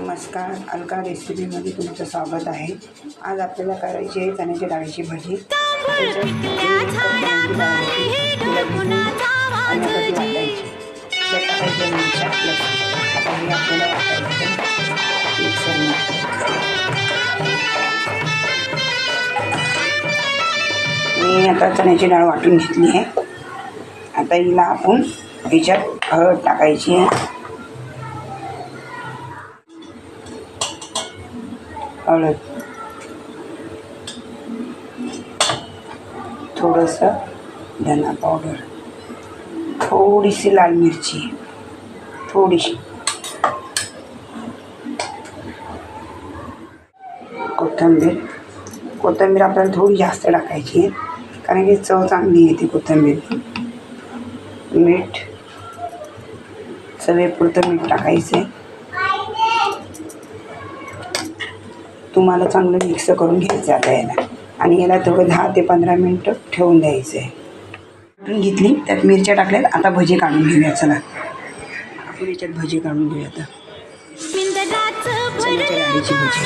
नमस्कार अलका रेसिपीमध्ये तुमचं स्वागत आहे. आज आपल्याला करायची आहे चण्याच्या डाळीची भजी. चण्याची आणि वाटायची मी आता चण्याची डाळ वाटून घेतली आहे. आता हिला आपण ह्याच्यात हळद टाकायची आहे. हळद थोडंसं धना पावडर थोडीशी लाल मिरची. थोडीशी. कोथिंबीर. कोथिंबीर आपल्याला थोडी जास्त टाकायची आहे. कारण की चव चांगली येते कोथिंबीर. मीठ. चवेपुरतं मीठ टाकायचं आहे. तुम्हाला चांगलं मिक्स करून घ्यायचं आता याला. आणि याला थोडं दहा ते पंधरा मिनटं ठेवून द्यायचं. आहे काढून घेतली त्यात मिरच्या टाकल्यात. आता भजी काढून घेऊया चला. आपण याच्यात भजी काढून घेऊया आता. चण्याच्या डाळीची भजी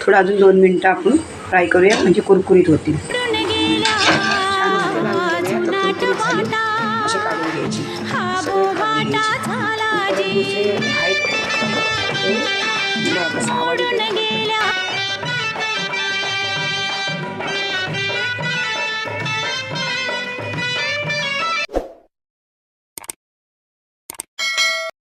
थोडं अजून दोन मिनटं आपण फ्राय करूया म्हणजे कुरकुरीत होतील. घ्यायची हा सगळे झाला जी.